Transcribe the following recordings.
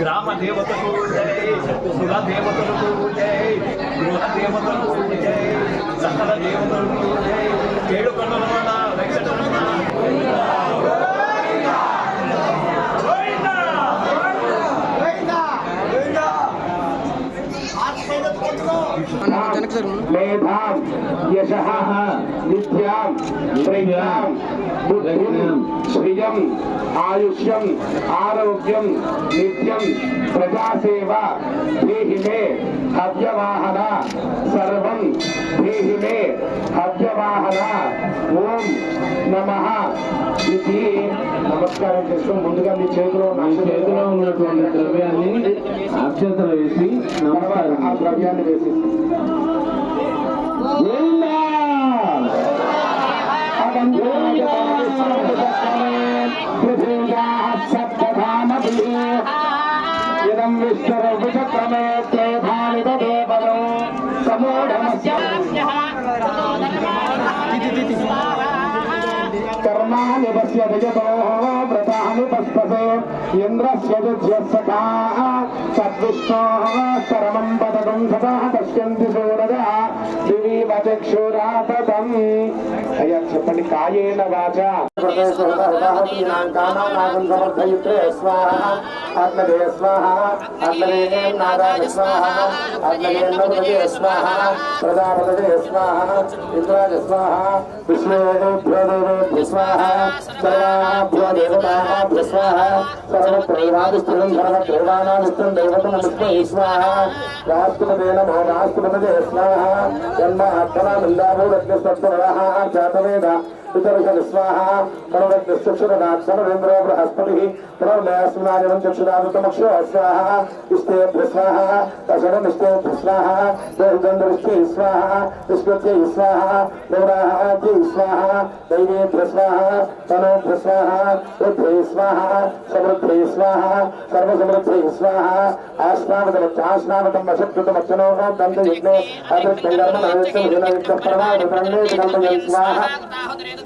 గ్రామ దేవతకు జై కుల దేవతలకు గృహ దేవతలకు సకల దేవతలకు मेधां यशः विद्यां प्रज्ञां बुद्धिं श्रियम् आयुष्यम् आरोग्यं नित्यं प्रजासेवा देहि मे हव्यवाहना सर्वं देहि मे हव्यवाहना ఓం నమ ఇది నమస్కారం చేస్తూ ముందుగా మీ చేతిలో నా చేతిలో ఉన్నటువంటి ద్రవ్యాన్ని అక్షతలు వేసి నమస్కారం. ఆ ద్రవ్యాన్ని వేసి. ఇదం కర్మాణి పశ్య విజతో వ్రతాని పస్పసే ఇంద్రస్య దుర్యస్సఖా సద్విష్ణో శరమం పదకం సదా పశ్యంతి సూరజ దివీవ అయ్యా చెప్పండి కాయేన వాచ సమర్థయిత్రే స్వాహ ఆత్మదే స్వాహ ఆత్మదే నారాయ స్వాహ ఆత్మదే స్వాహ ప్రజాపదే స్వాహ ఇంద్రాయ స్వాహ విష్ణుభ్యో దేవేభ్య స్వాహ సర్వాభ్యో దేవతాభ్య స్వాహ. సర్వత్రైవాదిస్థిరం సర్వత్రైవానాదిస్థం దైవతమస్మై స్వాహ. రాష్ట్రపదే నమో రాష్ట్రపదే స్వాహ. జన్మ అత్తనామిందాభూరజ్ఞస్తత్వరः జాతవేద పితరుష స్వాహ కరుణజ్ఞశ్చక్షురనాథ్ సర్వేంద్రో బృహస్పతి పునర్మయస్మినానివం చక్షురావృతమక్షో స్వాహ ఇష్టేభ్య స్వాహ దశనమిష్టేభ్య స్వాహ దేహగంధరిష్ఠై స్వాహ విష్ణుత్యై స్వాహ నవరాజ్యై స్వాహ దైవేభ్య స్వాహ తనోభ్య స్వాహ వృద్ధై స్వాహ సమృద్ధై స్వాహ సర్వసమృద్ధై స్వాహ ఆశ్నావతం వశకృతమచ్చనో దంతయజ్ఞే అదృష్టంగర్మ నైవేద్యం హినయుక్త ప్రమాదతండే దంతయం స్వాహ దేవాన్ స్వాహ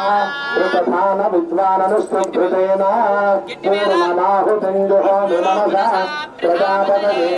ృతధాన విద్వాననుష్ఠృతేన పూర్ణమాహుతింజుహోమి మనసా ప్రజాపతయే